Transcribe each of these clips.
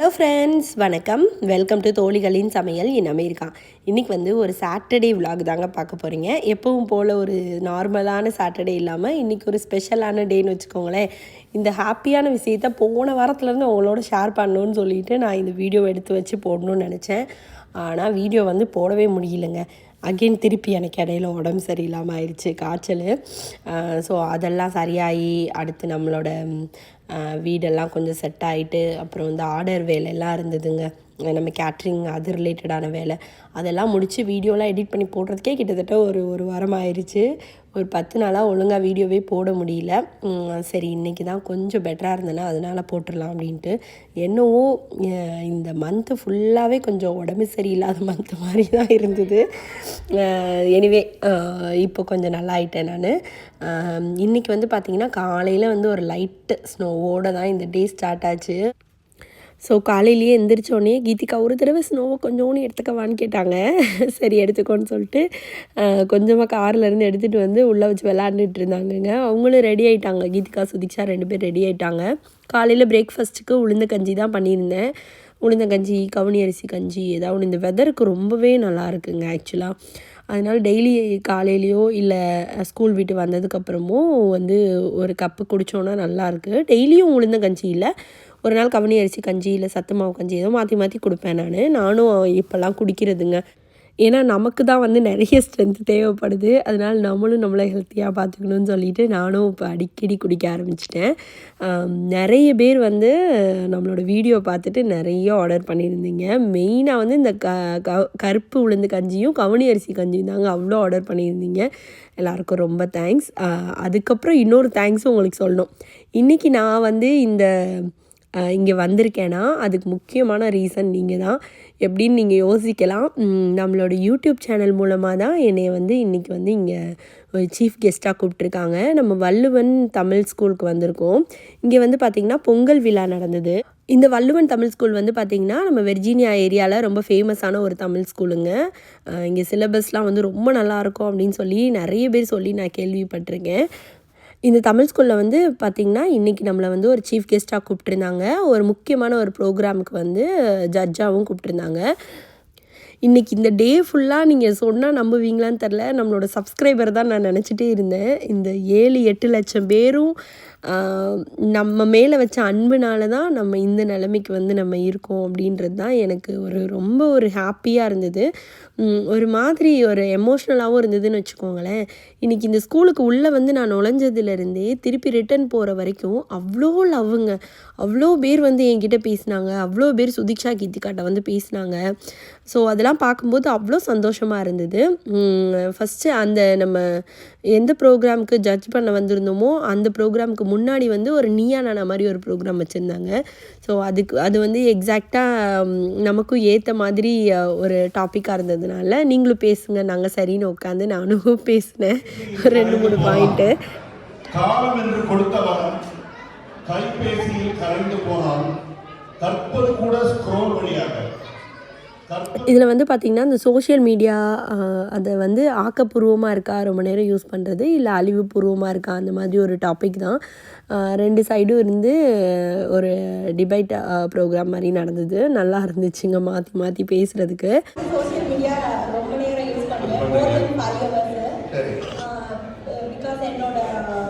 Hello friends வணக்கம். Welcome to தோழிகளின் சமையல். என் அமெரிக்கான் இன்றைக்கி வந்து ஒரு சாட்டர்டே விலாக் தாங்க பார்க்க போகிறீங்க எப்பவும் போல் ஒரு நார்மலான சாட்டர்டே இல்லாமல் இன்றைக்கி ஒரு ஸ்பெஷலான டேன்னு வச்சுக்கோங்களேன். இந்த ஹாப்பியான விஷயத்த போன வாரத்துலேருந்து உங்களோட ஷேர் பண்ணணும்னு சொல்லிட்டு நான் இந்த வீடியோ எடுத்து வச்சு போடணும்னு நினச்சேன். ஆனால் வீடியோ வந்து போடவே முடியலங்க. அகெயின் திருப்பி எனக்கு இடையில உடம்பு சரியில்லாமல் ஆயிடுச்சு காய்ச்சல். ஸோ அதெல்லாம் சரியாகி அடுத்து நம்மளோட வீடெல்லாம் கொஞ்சம் செட் ஆகிட்டு அப்புறம் வந்து ஆர்டர் வேலையெல்லாம் இருந்ததுங்க. நம்ம கேட்ரிங் அது ரிலேட்டடான வேலை அதெல்லாம் முடித்து வீடியோலாம் எடிட் பண்ணி போடுறதுக்கே கிட்டத்தட்ட ஒரு ஒரு வாரம் ஆயிடுச்சு ஒரு பத்து நாளாக ஒழுங்காக வீடியோவே போட முடியல. சரி இன்றைக்கி தான் கொஞ்சம் பெட்டராக இருந்தேன்னா அதனால் போட்டுடலாம் அப்படின்ட்டு. என்னவோ இந்த மந்த்து ஃபுல்லாகவே கொஞ்சம் உடம்பு சரியில்லாத மந்த்து மாதிரி தான் இருந்தது. எனிவே இப்போ கொஞ்சம் நல்லா ஆயிட்டேன் நான். இன்றைக்கி வந்து பார்த்திங்கன்னா காலையில் வந்து ஒரு லைட்டு ஸ்னோவோட தான் இந்த டே ஸ்டார்ட் ஆச்சு. ஸோ காலையிலேயே எந்திரிச்சோடனே கீதிகா ஒரு தடவை ஸ்னோவை கொஞ்சோன்னு எடுத்துக்கவான்னு கேட்டாங்க. சரி எடுத்துக்கோன்னு சொல்லிட்டு கொஞ்சமாக கார்லேருந்து எடுத்துகிட்டு வந்து உள்ளே வச்சு விளாண்டுட்டு இருந்தாங்கங்க. அவங்களும் ரெடி ஆயிட்டாங்க. கீதிகா சுதிக்ஷா ரெண்டு பேர் ரெடி ஆயிட்டாங்க. காலையில் பிரேக்ஃபாஸ்ட்டுக்கு உளுந்த கஞ்சி தான் பண்ணியிருந்தேன். உளுந்த கஞ்சி கவுனி அரிசி கஞ்சி ஏதாவது ஒன்று இந்த வெதருக்கு ரொம்பவே நல்லா இருக்குங்க ஆக்சுவலாக அதனால் டெய்லி காலையிலையோ இல்லை ஸ்கூல் விட்டு வந்ததுக்கப்புறமோ வந்து ஒரு கப்பு குடித்தோன்னா நல்லாயிருக்கு டெய்லியும் உளுந்த கஞ்சி இல்லை. ஒரு நாள் கவனி அரிசி கஞ்சி இல்லை சத்து மாவு கஞ்சி ஏதோ மாற்றி மாற்றி கொடுப்பேன் நான். நானும் இப்போல்லாம் குடிக்கிறதுங்க. ஏன்னா நமக்கு தான் வந்து நிறைய ஸ்ட்ரென்த் தேவைப்படுது. அதனால் நம்மளும் நம்மளை ஹெல்த்தியாக பார்த்துக்கணும்னு சொல்லிட்டு நானும் இப்போ அடிக்கடி குடிக்க ஆரம்பிச்சிட்டேன். நிறைய பேர் வந்து நம்மளோட வீடியோ பார்த்துட்டு நிறைய ஆர்டர் பண்ணியிருந்தீங்க. மெயினாக வந்து இந்த க க கருப்பு உளுந்து கஞ்சியும் கவுனி அரிசி கஞ்சியும் தாங்க அவ்வளோ ஆர்டர் பண்ணியிருந்தீங்க. எல்லாருக்கும் ரொம்ப தேங்க்ஸ் அதுக்கப்புறம் இன்னொரு தேங்க்ஸும் உங்களுக்கு சொல்லணும். இன்றைக்கி நான் வந்து இந்த இங்கே வந்திருக்கேன்னா அதுக்கு முக்கியமான ரீசன் நீங்கள் தான். எப்படின்னு நீங்கள் யோசிக்கலாம். நம்மளோட யூடியூப் சேனல் மூலமாக தான் என்னை வந்து இன்றைக்கி வந்து இங்கே ஒரு சீஃப் கெஸ்ட்டாக கூப்பிட்ருக்காங்க நம்ம வள்ளுவன் தமிழ் ஸ்கூலுக்கு வந்திருக்கோம். இங்கே வந்து பார்த்திங்கன்னா பொங்கல் விழா நடந்தது. இந்த வள்ளுவன் தமிழ் ஸ்கூல் வந்து பார்த்திங்கன்னா நம்ம வெர்ஜீனியா ஏரியாவில் ரொம்ப ஃபேமஸான ஒரு தமிழ் ஸ்கூலுங்க இங்கே சிலபஸ்லாம் வந்து ரொம்ப நல்லா இருக்கும் அப்படின்னு சொல்லி நிறைய பேர் சொல்லி நான் கேள்விப்பட்டிருக்கேன். இந்த தமிழ் ஸ்கூலில் வந்து பார்த்திங்கன்னா இன்றைக்கி நம்மளை வந்து ஒரு சீஃப் கெஸ்ட்டாக கூப்பிட்ருந்தாங்க ஒரு முக்கியமான ஒரு ப்ரோக்ராமுக்கு வந்து ஜட்ஜாகவும் கூப்பிட்ருந்தாங்க இன்றைக்கி இந்த டே ஃபுல்லாக நீங்கள் சொன்னால் நம்புவீங்களான்னு தெரில நம்மளோட சப்ஸ்கிரைபர் தான் நான் நினச்சிட்டே இருந்தேன். இந்த ஏழு எட்டு லட்சம் பேரும் நம்ம மேலே வச்ச அன்புனால தான் நம்ம இந்த நிலைமைக்கு வந்து நம்ம இருக்கோம் அப்படின்றது தான் எனக்கு ஒரு ரொம்ப ஒரு ஹாப்பியாக இருந்தது. ஒரு மாதிரி ஒரு எமோஷ்னலாகவும் இருந்ததுன்னு வச்சுக்கோங்களேன். இன்றைக்கி இந்த ஸ்கூலுக்கு உள்ளே வந்து நான் நுழைஞ்சதுலேருந்தே திருப்பி ரிட்டர்ன் போகிற வரைக்கும் அவ்வளோ லவ்வுங்க அவ்வளோ பேர் வந்து என்கிட்ட பேசினாங்க. அவ்வளோ பேர் சுதிக்ஷா கீர்த்திகாட்ட வந்து பேசினாங்க. ஸோ அதெல்லாம் பார்க்கும்போது அவ்வளோ சந்தோஷமாக இருந்தது. ஃபஸ்ட்டு அந்த நம்ம எந்த ப்ரோக்ராமுக்கு ஜட்ஜ் பண்ண வந்திருந்தோமோ அந்த ப்ரோக்ராமுக்கு முன்னாடி வந்து ஒரு நீயா நானா மாதிரி ஒரு ப்ரோக்ராம் வச்சுருந்தாங்க. ஸோ அதுக்கு அது வந்து எக்ஸாக்டாக நமக்கும் ஏற்ற மாதிரி ஒரு டாப்பிக்காக இருந்ததுனால நீங்களும் பேசுங்க நாங்கள் சரின்னு உட்காந்து நானும் பேசினேன். ஒரு ரெண்டு மூணு பாயிண்ட்டு காலம் என்று கொடுத்தவன் கைபேசியில் கரைந்து போனால் கற்பது கூட ஸ்க்ரோல் வழியாக. இதில் வந்து பார்த்திங்கன்னா இந்த சோஷியல் மீடியா அதை வந்து ஆக்கப்பூர்வமாக இருக்கா? ரொம்ப நேரம் யூஸ் பண்ணுறது இல்லை அழிவுபூர்வமாக இருக்கா? அந்த மாதிரி ஒரு டாபிக் தான். ரெண்டு சைடும் இருந்து ஒரு டிபேட் ப்ரோக்ராம் மாதிரி நடந்தது. நல்லா இருந்துச்சுங்க மாற்றி மாற்றி பேசுகிறதுக்கு சோஷியல் மீடியா ரொம்ப நேரம் யூஸ் பண்ணுவேன் மோர் தென் ஃபைவ் ஹவர்ஸ் சரி பிகாஸ் என்னோட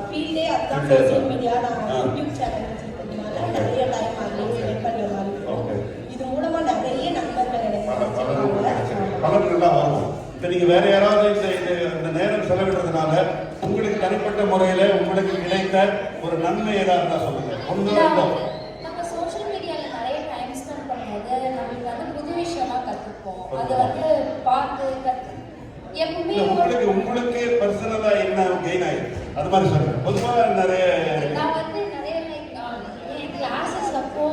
ஃபீல்டே அதுதான் சோஷியல் மீடியா நான் யூடியூப் சேனல் வச்சிருக்கிறதுனால நிறைய டைம் அதுலேயே ஸ்பெண்ட் பண்ணுற மாதிரி இருக்கும் ஓகே இது மூலமா நிறைய நண்பர்கள் எனக்கு கிடைச்சிருக்காங்க பலன் நல்லா வரும் இப்போ நீங்கள் வேற யாராவது இந்த இந்த நேரம் செலவிடுறதுனால உங்களுக்கு தனிப்பட்ட முறையில் உங்களுக்கு கிடைத்த ஒரு நன்மை ஏதாவது இருந்தால் சொல்லுங்க. ஒன்று ரெண்டோ நம்ம சோஷியல் மீடியால நிறைய டைம் ஸ்பெண்ட் பண்ணும்போது நம்மளுக்கு வந்து புது விஷயம்லாம் கத்துப்போம். அது வந்து பார்த்து கத்து எப்பவுமே இல்ல, உங்களுக்கு உங்களுக்கு பர்சனலாக என்ன கெயின் ஆயிருக்கு அது மாதிரி சொல்லுங்க. பொதுவாக நிறைய நான் வந்து நிறைய like, ஆ, என் கிளாஸஸ் அப்போ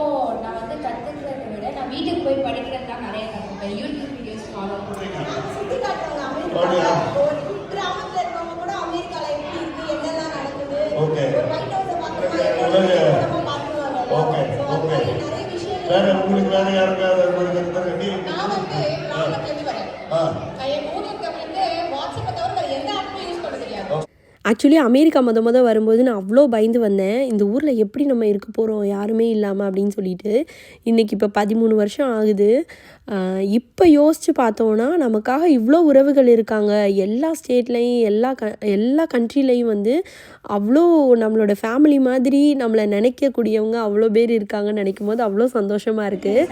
நான் வந்து கத்துக்கிறத விட நான் வீட்டுக்கு போய் படிக்கிறது தான் நிறைய கற்றுப்பேன் யூடியூப் வீடியோஸ் ஃபாலோ பண்ணுவேன் சுத்தி காட்டுறாங்க அமெரிக்கால ஒரு கிராமத்துல இருக்கவங்க கூட அமெரிக்கால எப்படி இருக்கு என்னெல்லாம் நடக்குது Okay. ஒரு ஒயிட் ஹவுஸை பார்க்கணுமா Okay. என்ன நம்ம பார்த்து வரோம் ஓகே So, அது ஓகே மாதிரி நிறைய விஷயங்கள் வேற உங்களுக்கு வேற யாருக்காவது உங்களுக்கு இருக்கிற நீ ஆக்சுவலி அமெரிக்கா மொத மொதல் வரும்போது நான் அவ்வளோ பயந்து வந்தேன். இந்த ஊரில் எப்படி நம்ம இருக்க போகிறோம் யாருமே இல்லாமல் அப்படின்னு சொல்லிட்டு. இன்றைக்கி இப்போ பதிமூணு வருஷம் ஆகுது. இப்போ யோசித்து பார்த்தோன்னா நமக்காக இவ்வளோ உறவுகள் இருக்காங்க. எல்லா ஸ்டேட்லேயும் எல்லா க எல்லா கண்ட்ரிலையும் வந்து அவ்வளோ நம்மளோட ஃபேமிலி மாதிரி நம்மளை நினைக்கக்கூடியவங்க அவ்வளோ பேர் இருக்காங்கன்னு நினைக்கும் போது அவ்வளோ சந்தோஷமாக இருக்குது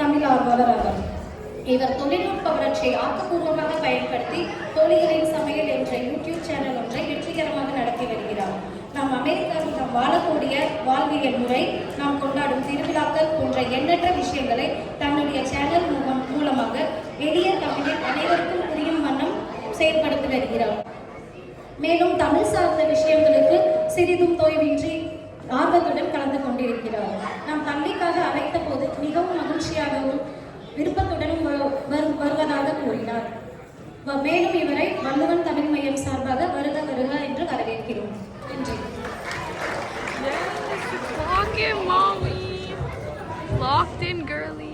தமிழ் ஆர்வலர் ஆவார் இவர் தொழில்நுட்ப வளர்ச்சியை ஆக்கப்பூர்வமாக பயன்படுத்தி தோழிகளின் சமையல் என்ற யூடியூப் சேனல் ஒன்றை வெற்றிகரமாக நடத்தி வருகிறார். நாம் அமெரிக்காவில் நாம் வாழக்கூடிய வாழ்வியல் முறை நாம் கொண்டாடும் திருவிழாக்கள் போன்ற எண்ணற்ற விஷயங்களை தன்னுடைய சேனல் மூலம் மூலமாக எளிய தமிழில் அனைவருக்கும் புரியும் வண்ணம் செயல்படுத்தி வருகிறார். மேலும் தமிழ் சார்ந்த விஷயங்களுக்கு சிறிதும் தொய்வின்றி ஆர்வத்துடன் கலந்து கொண்டிருக்கிறார். நாம் தம்பிக்காக விருப்பத்துடனும் வரு- வரு- வருவதாக கூறினார் மேலும் இவரை வள்ளுவன் தமிழ் மையம் சார்பாக வருக வருக என்று வரவேற்கிறோம் நன்றி Lock in, mommy. Locked in, girly.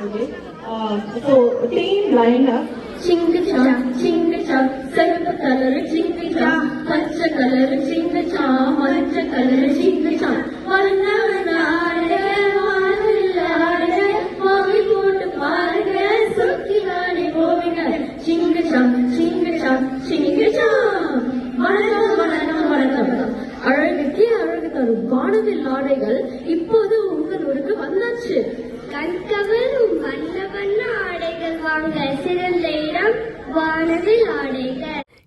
Okay. So team lined up. சிங்குச்சா சிங்குச்சா சிவப்பு கலர் சிங்குச்சா பச்சை கலர் சிங்குச்சா மஞ்ச கலர் சிங்குச்சா அழகுக்கு அழகு தரும் வானவில் ஆடைகள் இப்போது உங்களோருக்கு வந்தாச்சு. கண்கா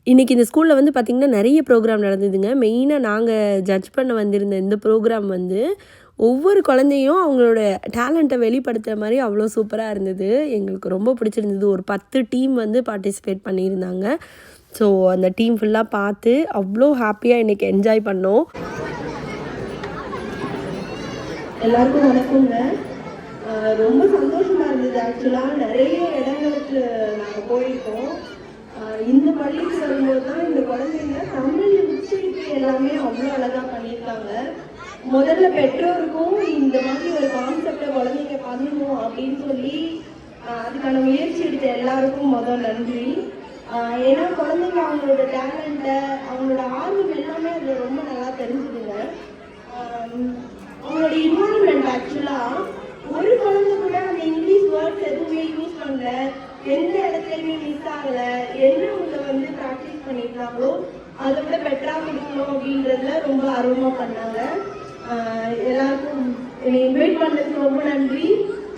இன்றைக்கி இந்த ஸ்கூலில் வந்து பார்த்திங்கன்னா நிறைய ப்ரோக்ராம் நடந்ததுங்க. மெயினாக நாங்கள் ஜட்ஜ் பண்ண வந்திருந்த இந்த ப்ரோக்ராம் வந்து ஒவ்வொரு குழந்தையும் அவங்களோட டேலண்ட்டை வெளிப்படுத்துகிற மாதிரி அவ்வளோ சூப்பராக இருந்தது. எங்களுக்கு ரொம்ப பிடிச்சிருந்தது. ஒரு பத்து டீம் வந்து பார்ட்டிசிபேட் பண்ணியிருந்தாங்க. ஸோ அந்த டீம் ஃபுல்லாக பார்த்து அவ்வளோ ஹாப்பியாக இன்றைக்கி என்ஜாய் பண்ணோம். எல்லாருக்கும் வணக்கங்க ரொம்ப சந்தோஷமாக இருந்தது. ஆக்சுவலாக நிறைய இடங்களுக்கு நாங்கள் போயிருக்கோம். இந்த பள்ளிக்கு வரும்போது தான் இந்த குழந்தைங்க தமிழ் உச்சரிப்பு எல்லாமே அவ்வளோ அழகாக பண்ணியிருக்காங்க. முதல்ல பெற்றோருக்கும் இந்த மாதிரி ஒரு கான்செப்டை குழந்தைங்க பண்ணணும் அப்படின்னு சொல்லி அதுக்கான முயற்சி எடுத்த எல்லாருக்கும் முதல் நன்றி. ஏன்னா குழந்தைங்க அவங்களோட டேலண்ட்டை அவங்களோட ஆர்வம் எல்லாமே அதில் ரொம்ப நல்லா தெரிஞ்சுதுங்க. அவங்களோட இன்வால்மெண்ட் ஆக்சுவலாக ஒரு குழந்தை கூட அந்த இங்கிலீஷ் எதுவுமே யூஸ் பண்ணல. எந்த இடத்துலையுமே மிஸ் ஆகல. என்ன அவங்க வந்து ப்ராக்டிஸ் பண்ணியிருந்தாங்களோ அதை விட பெட்டரா கொடுக்கணும் அப்படின்றதுல ரொம்ப ஆர்வமா பண்ணாங்க. எல்லாருக்கும் என்னை இன்வைட் பண்ணதுக்கு ரொம்ப நன்றி.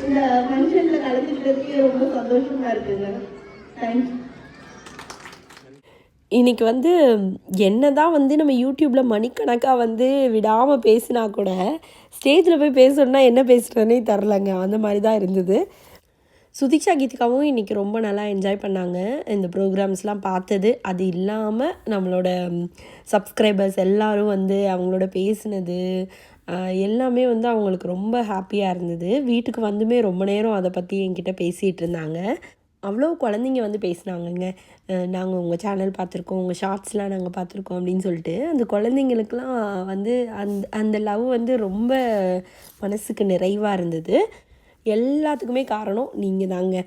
இந்த ஃபங்க்ஷன்ல கலந்துக்கிட்டதுக்கு ரொம்ப சந்தோஷமா இருக்குங்க. தேங்க்யூ இன்றைக்கி வந்து என்ன தான் வந்து நம்ம யூடியூப்பில் மணிக்கணக்காக வந்து விடாமல் பேசினா கூட ஸ்டேஜில் போய் பேசணுன்னா என்ன பேசுகிறேன்னே தெரிலங்க அந்த மாதிரி தான் இருந்தது. சுதிக்ஷா கீதிகாவும் இன்றைக்கி ரொம்ப நல்லா என்ஜாய் பண்ணாங்க. இந்த ப்ரோக்ராம்ஸ்லாம் பார்த்தது. அது இல்லாமல் நம்மளோட சப்ஸ்கிரைபர்ஸ் எல்லோரும் வந்து அவங்களோட பேசினது எல்லாமே வந்து அவங்களுக்கு ரொம்ப ஹாப்பியாக இருந்தது. வீட்டுக்கு வந்துமே ரொம்ப நேரம் அதை பற்றி என்கிட்ட பேசிகிட்டு இருந்தாங்க. அவ்வளோ குழந்தைங்க வந்து பேசினாங்கங்க. நாங்கள் உங்கள் சேனல் பார்த்துருக்கோம் உங்கள் ஷார்ட்ஸ்லாம் நாங்கள் பார்த்துருக்கோம் அப்படின்னு சொல்லிட்டு அந்த குழந்தைங்களுக்குலாம் வந்து அந்த அந்த லவ் வந்து ரொம்ப மனசுக்கு நிறைவாக இருந்தது. எல்லாத்துக்குமே காரணம் நீங்கள் தாங்க.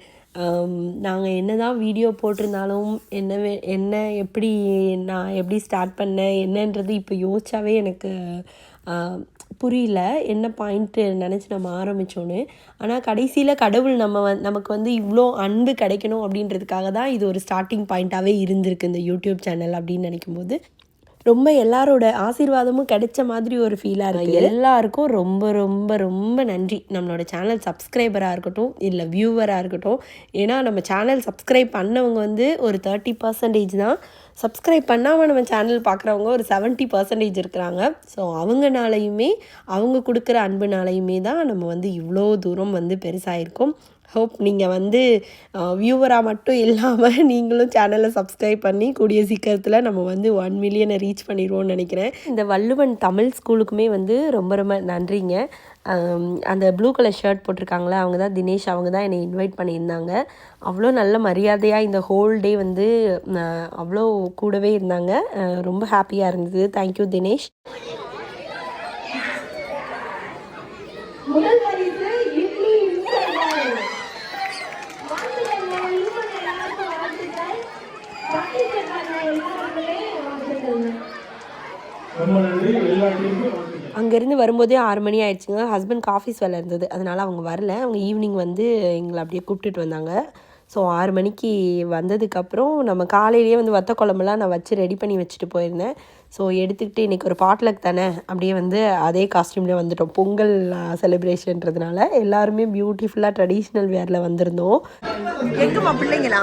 நாங்கள் என்ன தான் வீடியோ போட்டிருந்தாலும் என்ன வே- என்ன எப்படி நான் எப்படி ஸ்டார்ட் பண்ணேன் என்னன்றது இப்போ யோசிச்சாவே எனக்கு புரியல. என்ன பாயிண்ட்டு நினச்சி நம்ம ஆரம்பித்தோன்னு ஆனால் கடைசியில் கடவுள் நம்ம வந் நமக்கு வந்து இவ்வளோ அன்பு கிடைக்கணும் அப்படின்றதுக்காக தான் இது ஒரு ஸ்டார்டிங் பாயிண்ட்டாகவே இருந்திருக்கு இந்த யூடியூப் சேனல் அப்படின்னு நினைக்கும் போது ரொம்ப எல்லாரோட ஆசீர்வாதமும் கிடைச்ச மாதிரி ஒரு ஃபீலாக இருக்குது எல்லாருக்கும் ரொம்ப ரொம்ப ரொம்ப நன்றி. நம்மளோட சேனல் சப்ஸ்கிரைபராக இருக்கட்டும் இல்லை வியூவராக இருக்கட்டும். ஏன்னா நம்ம சேனல் சப்ஸ்கிரைப் பண்ணவங்க வந்து ஒரு தேர்ட்டி பர்சன்டேஜ் தான். சப்ஸ்கிரைப் பண்ணாமல் நம்ம சேனல் பார்க்குறவங்க ஒரு செவன்ட்டி பர்சன்டேஜ் இருக்கிறாங்க. ஸோ அவங்கனாலையுமே அவங்க கொடுக்குற அன்புனாலையுமே தான் நம்ம வந்து இவ்வளோ தூரம் வந்து பெருசாயிருக்கோம். ஹோப் நீங்கள் வந்து வியூவராக மட்டும் இல்லாமல் நீங்களும் சேனலை சப்ஸ்கிரைப் பண்ணி கூடிய சீக்கிரத்தில் நம்ம வந்து ஒன் மில்லியனை ரீச் பண்ணிடுவோம்னு நினைக்கிறேன். இந்த வள்ளுவன் தமிழ் ஸ்கூலுக்குமே வந்து ரொம்ப ரொம்ப நன்றிங்க. அந்த ப்ளூ கலர் ஷர்ட் போட்டிருக்காங்களே அவங்க தான் தினேஷ் அவங்க தான் என்னை இன்வைட் பண்ணியிருந்தாங்க. அவ்வளோ நல்ல மரியாதையாக இந்த ஹோல் டே வந்து அவ்வளோ கூடவே இருந்தாங்க. ரொம்ப ஹாப்பியாக இருந்தது. தேங்க்யூ தினேஷ் எல்லாருக்குமே வாழ்த்துக்கள் ரொம்ப நன்றி எல்லா டீமுக்கும் வாழ்த்துக்கள் அங்கேருந்து வரும்போதே ஆறு மணி ஆயிடுச்சுங்க. ஹஸ்பண்ட் ஆஃபீஸ் வேலை இருந்தது. அதனால் அவங்க வரல. அவங்க ஈவினிங் வந்து எங்களை அப்படியே கூப்பிட்டுட்டு வந்தாங்க. ஸோ ஆறு மணிக்கு வந்ததுக்கப்புறம் நம்ம காலையிலேயே வந்து வத்த குழம்புலாம் நான் வச்சு ரெடி பண்ணி வச்சுட்டு போயிருந்தேன். ஸோ எடுத்துக்கிட்டு இன்றைக்கி ஒரு பாட்லக் தானே? அப்படியே வந்து அதே காஸ்டியூம்லேயே வந்துட்டோம். பொங்கல் செலிப்ரேஷன்றதுனால எல்லாருமே பியூட்டிஃபுல்லாக ட்ரெடிஷ்னல் வேரில் வந்திருந்தோம். எங்கம்மா பிள்ளைங்களா?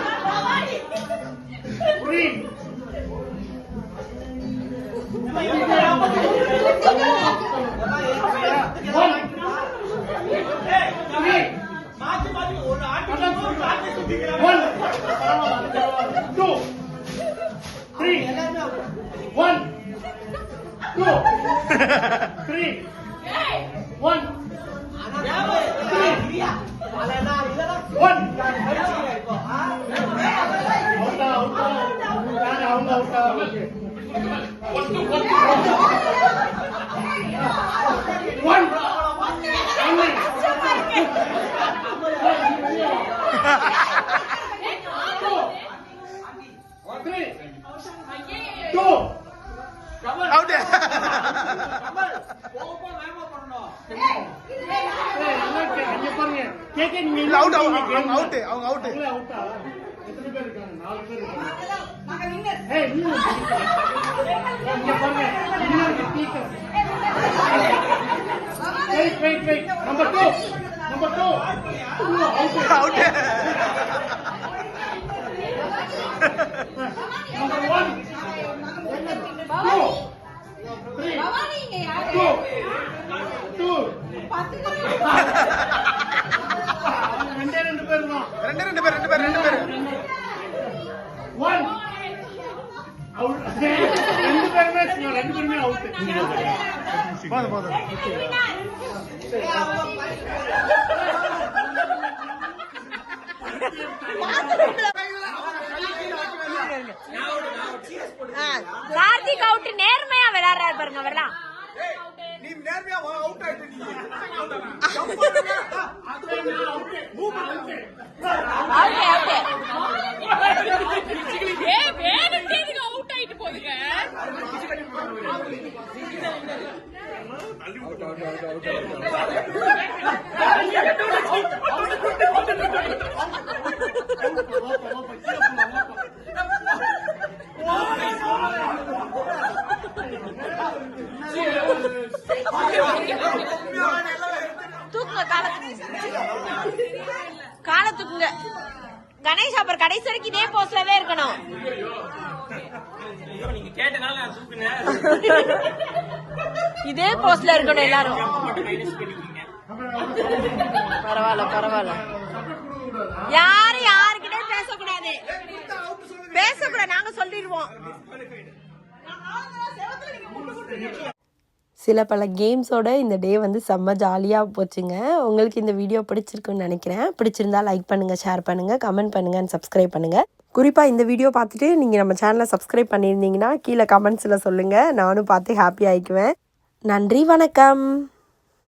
அவங்க அவுட் அவங்க அவுட் எத்தனை பேர் இருக்காங்க நாலு பேர் இருக்காங்க ஏய், நீங்க இங்க பாருங்க இன்னொரு speaker. Wait, wait, wait. Number two. Number two. Out. Number one. Two. Three. Two. Two. ரெண்டே ரெண்டு பேர் தான் ரெண்டு ரெண்டு பேர் ரெண்டு பேர் ரெண்டு பேர் ஒன் அவுட் ரெண்டு பேருமே ரெண்டு பேருமே அவுட் போதும் போதும் கார்த்திக் அவுட் நேர்மையா விளையாடுறாரு பாருங்க அவர்லாம். நீ நேர்மையா அவுட் ஆயிட்டு நீ ஓகே ஓகே ஏ வேணுட்டே இதுக்கு அவுட் ஆயிட்டு போகுதுங்க இதே போஸ்ட்ல இருக்கணும் எல்லாரும். பரவாயில்ல பரவாயில்ல. யாரும் யாருக்கிட்டே பேசக்கூடாது. பேசக்கூடாது நாங்க சொல்லிடுவோம். சில பல கேம்ஸோட இந்த டே வந்து செம்ம ஜாலியாக போச்சுங்க. உங்களுக்கு இந்த வீடியோ பிடிச்சிருக்குன்னு நினைக்கிறேன். பிடிச்சிருந்தா லைக் பண்ணுங்கள் ஷேர் பண்ணுங்கள் கமெண்ட் பண்ணுங்கள் சப்ஸ்கிரைப் பண்ணுங்கள் குறிப்பாக இந்த வீடியோ பார்த்துட்டு நீங்கள் நம்ம சேனலை சப்ஸ்கிரைப் பண்ணியிருந்தீங்கன்னா கீழே கமெண்ட்ஸில் சொல்லுங்கள் நானும் பார்த்து ஹாப்பி ஆகிக்குவேன் நன்றி வணக்கம்.